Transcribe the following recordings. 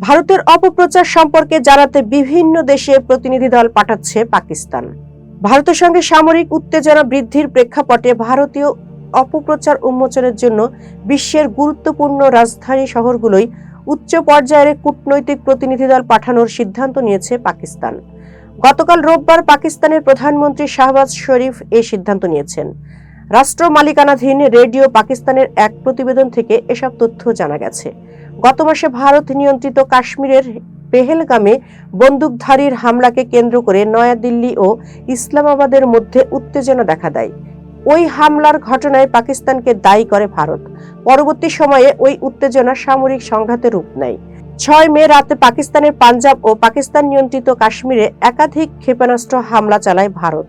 ভারতের অপপ্রচার সম্পর্কে জানাতে বিভিন্ন দেশে প্রতিনিধি দল পাঠাচ্ছে পাকিস্তান। ভারতের সঙ্গে সামরিক উত্তেজনা বৃদ্ধির প্রেক্ষাপটে ভারতীয় অপপ্রচার উন্মোচনের জন্য বিশ্বের গুরুত্বপূর্ণ রাজধানী শহরগুলোই উচ্চ পর্যায়ের কূটনৈতিক প্রতিনিধি দল পাঠানোর সিদ্ধান্ত নিয়েছে পাকিস্তান। গতকাল রোববার পাকিস্তানের প্রধানমন্ত্রী শাহবাজ শরীফ এই সিদ্ধান্ত নিয়েছেন। রাষ্ট্র মালিকানাধীন রেডিও পাকিস্তানের এক প্রতিবেদন থেকে এসব তথ্য জানা গেছে। গত মাসে ভারত নিয়ন্ত্রিত কাশ্মীরের পেহেলগামে বন্দুকধারীর হামলাকে কেন্দ্র করে নয়াদিল্লি ও ইসলামাবাদের মধ্যে উত্তেজনা দেখা দেয়। ওই হামলার ঘটনায় পাকিস্তানকে দায়ী করে ভারত। পরবর্তী সময়ে ওই উত্তেজনা সামরিক সংঘাতে রূপ নেয়। ছয় মে রাতে পাকিস্তানের পাঞ্জাব ও পাকিস্তান নিয়ন্ত্রিত কাশ্মীরে একাধিক ক্ষেপণাস্ত্র হামলা চালায় ভারত।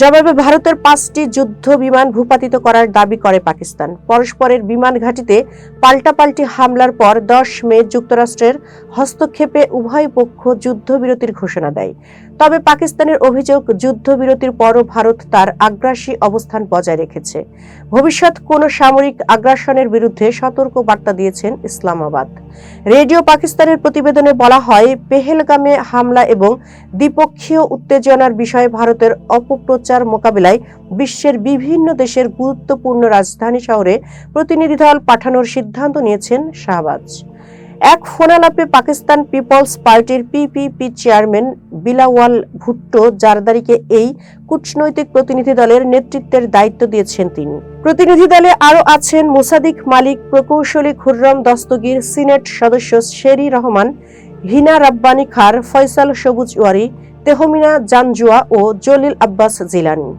জবাবে ভারতের পাঁচটি যুদ্ধ বিমান ভূপাতিত করার দাবি করে পাকিস্তান। পরস্পরের বিমান ঘাঁটিতে পাল্টাপাল্টি হামলার পর দশ মে যুক্তরাষ্ট্রের হস্তক্ষেপে উভয় পক্ষ যুদ্ধবিরতির ঘোষণা দেয়। তবে পাকিস্তানের অভিযোগ, যুদ্ধবিরতির পরও ভারত তার আগ্রাসী অবস্থান বজায় রেখেছে। ভবিষ্যৎ কোনো সামরিক আগ্রাসনের বিরুদ্ধে সতর্ক বার্তা দিয়েছেন ইসলামাবাদ। রেডিও পাকিস্তানের প্রতিবেদনে বলা হয়, পেহেলগামে হামলা এবং দ্বিপক্ষীয় উত্তেজনার বিষয়ে ভারতের অপপ্রচার মোকাবিলায় বিশ্বের বিভিন্ন দেশের গুরুত্বপূর্ণ রাজধানী শহরে প্রতিনিধি দল পাঠানোর সিদ্ধান্ত নিয়েছেন শাহবাজ। এক ফোনালাপে পাকিস্তান পিপলস পার্টির পিপিপি চেয়ারম্যান বিলাওয়াল ভুট্টো জারদারিকে এই কূটনৈতিক প্রতিনিধি দলের নেতৃত্বের দায়িত্ব দিয়েছেন তিনি। প্রতিনিধি দলে আরও আছেন মুসাদিক মালিক, প্রকৌশলী খুররম দস্তগীর, সিনেট সদস্য শেরি রহমান, হিনা রাব্বানি খার, ফয়সাল সবুজ ওয়ারি তেহমিনা, জানজুয়া ও জলিল আব্বাস জিলানি।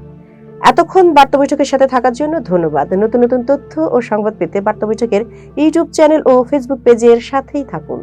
এতক্ষণ বার্তা বৈঠকের সাথে থাকার জন্য ধন্যবাদ। নতুন নতুন তথ্য ও সংবাদ পেতে বার্তা বৈঠকের ইউটিউব চ্যানেল ও ফেসবুক পেজের সাথেই থাকুন।